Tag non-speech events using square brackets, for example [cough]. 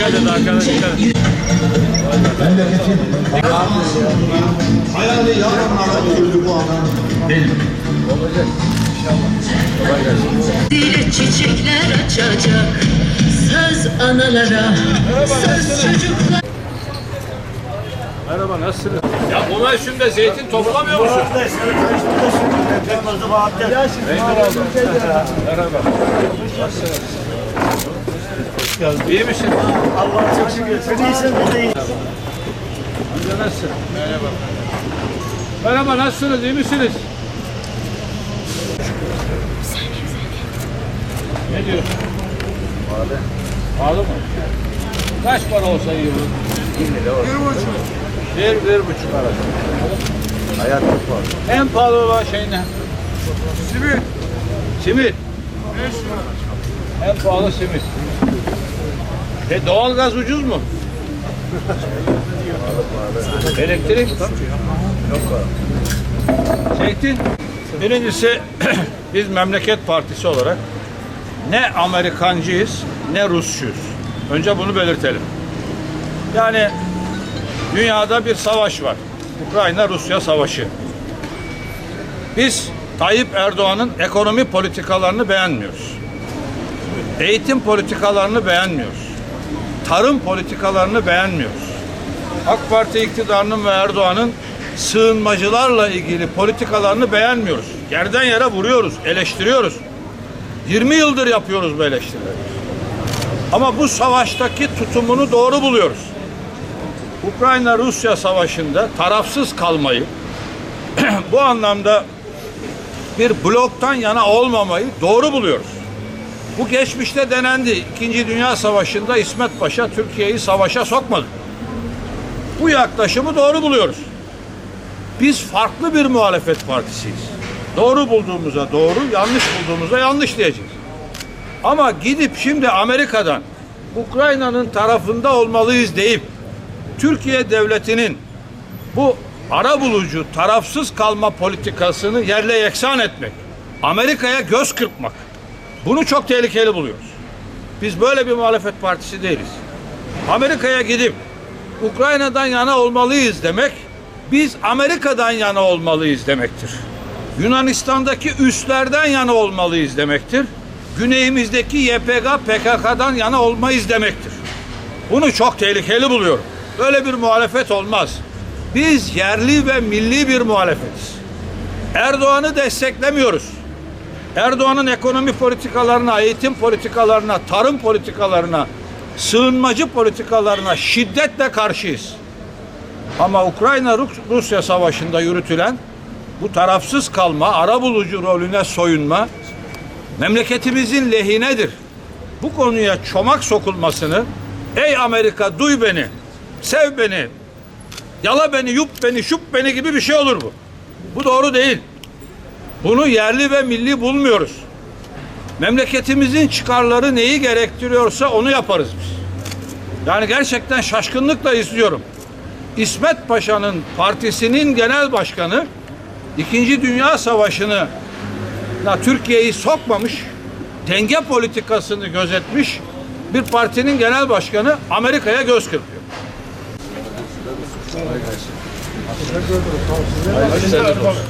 Dikkat et arkana dikkat et. memleketin hayali yarınlara döküldü bu adam. Benim. Dile çiçekler açacak Söz analara Söz çocuklara Merhaba nasılsınız? Ya bunlar şimdi zeytin toplamıyor musun? Oldum. Merhaba. Nasılsınız? İyi misin? Allah'a çok şükür. Sen iyisin biz de iyiyiz. Amca nasılsın? Merhaba. Merhaba nasılsınız? İyi misiniz? Ne diyorsun? Pahalı. Pahalı mı? Kaç para olsa iyi olur? 20 lira olur. Bir buçuk. Bir, bir buçuk arası. Hayat çok pahalı. En pahalı olan şey ne? Simit. Simit. 5 lira. En pahalı simit. E doğalgaz ucuz mu? Elektrik? Zeytin. Birincisi [clears throat] biz memleket partisi olarak ne Amerikancıyız ne Rusçuyuz. Önce bunu belirtelim. Yani dünyada bir savaş var. Ukrayna-Rusya savaşı. Biz Tayyip Erdoğan'ın ekonomi politikalarını beğenmiyoruz. Eğitim politikalarını beğenmiyoruz. Tarım politikalarını beğenmiyoruz. AK Parti iktidarının ve Erdoğan'ın sığınmacılarla ilgili politikalarını beğenmiyoruz. Yerden yere vuruyoruz, eleştiriyoruz. 20 yıldır yapıyoruz bu eleştirileri. Ama bu savaştaki tutumunu doğru buluyoruz. Ukrayna-Rusya savaşında tarafsız kalmayı, [clears throat] bu anlamda bir bloktan yana olmamayı doğru buluyoruz. Bu geçmişte denendi. İkinci Dünya Savaşı'nda İsmet Paşa Türkiye'yi savaşa sokmadı. Bu yaklaşımı doğru buluyoruz. Biz farklı bir muhalefet partisiyiz. Doğru bulduğumuza doğru, yanlış bulduğumuza yanlış diyeceğiz. Ama gidip şimdi Amerika'dan Ukrayna'nın tarafında olmalıyız deyip Türkiye devletinin bu ara bulucu, tarafsız kalma politikasını yerle yeksan etmek, Amerika'ya göz kırpmak. Bunu çok tehlikeli buluyoruz. Biz böyle bir muhalefet partisi değiliz. Amerika'ya gidip Ukrayna'dan yana olmalıyız demek, biz Amerika'dan yana olmalıyız demektir. Yunanistan'daki üslerden yana olmalıyız demektir. Güneyimizdeki YPG, PKK'dan yana olmayız demektir. Bunu çok tehlikeli buluyorum. Böyle bir muhalefet olmaz. Biz yerli ve milli bir muhalefetiz. Erdoğan'ı desteklemiyoruz. Erdoğan'ın ekonomi politikalarına, eğitim politikalarına, tarım politikalarına, sığınmacı politikalarına şiddetle karşıyız. Ama Ukrayna-Rusya savaşında yürütülen bu tarafsız kalma, arabulucu rolüne soyunma memleketimizin lehinedir. Bu konuya çomak sokulmasını ey Amerika duy beni, sev beni, yala beni, yup beni, şup beni gibi bir şey olur bu. Bu doğru değil. Bunu yerli ve milli bulmuyoruz. Memleketimizin çıkarları neyi gerektiriyorsa onu yaparız biz. Yani gerçekten şaşkınlıkla izliyorum. İsmet Paşa'nın partisinin genel başkanı İkinci Dünya Savaşı'nı Türkiye'yi sokmamış, denge politikasını gözetmiş bir partinin genel başkanı Amerika'ya göz kırpıyor.